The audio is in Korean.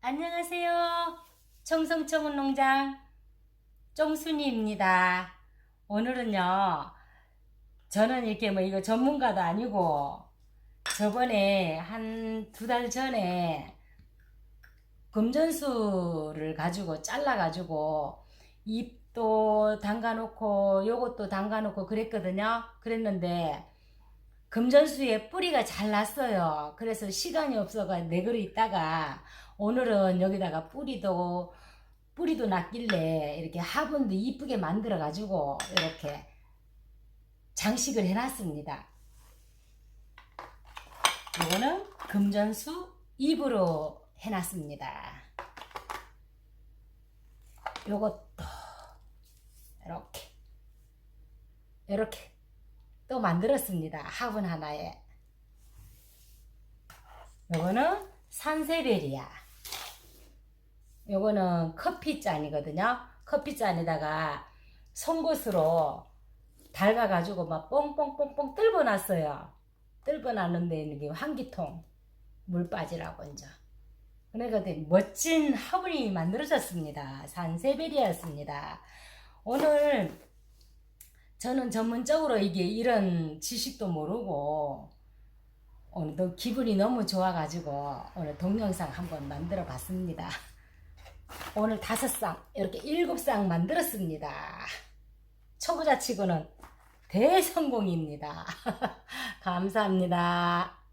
안녕하세요. 청성청은 농장 쫑순이입니다. 오늘은요, 저는 이렇게 뭐 이거 전문가도 아니고, 저번에 한 두 달 전에 금전수를 가지고 잘라가지고 잎도 담가놓고 요것도 담가놓고 그랬거든요. 그랬는데 금전수에 뿌리가 잘 났어요. 그래서 시간이 없어가 내그러 있다가 오늘은 여기다가 뿌리도 뿌리도 났길래 이렇게 화분도 이쁘게 만들어 가지고 이렇게 장식을 해놨습니다. 이거는 금전수 잎으로 해놨습니다. 요것도 이렇게 이렇게 또 만들었습니다. 화분 하나에. 요거는 산세베리아. 요거는 커피잔이거든요. 커피잔에다가 송곳으로 달가가지고 막 뽕뽕뽕뽕 뜰어놨어요. 뜰어놨는데 이게 환기통 물 빠지라고 이제. 그러니까 멋진 화분이 만들어졌습니다. 산세베리아였습니다. 오늘 저는 전문적으로 이게 이런 지식도 모르고 오늘도 기분이 너무 좋아가지고 오늘 동영상 한번 만들어 봤습니다. 오늘 다섯 쌍, 이렇게 일곱 쌍 만들었습니다. 초보자 치고는 대성공입니다. 감사합니다.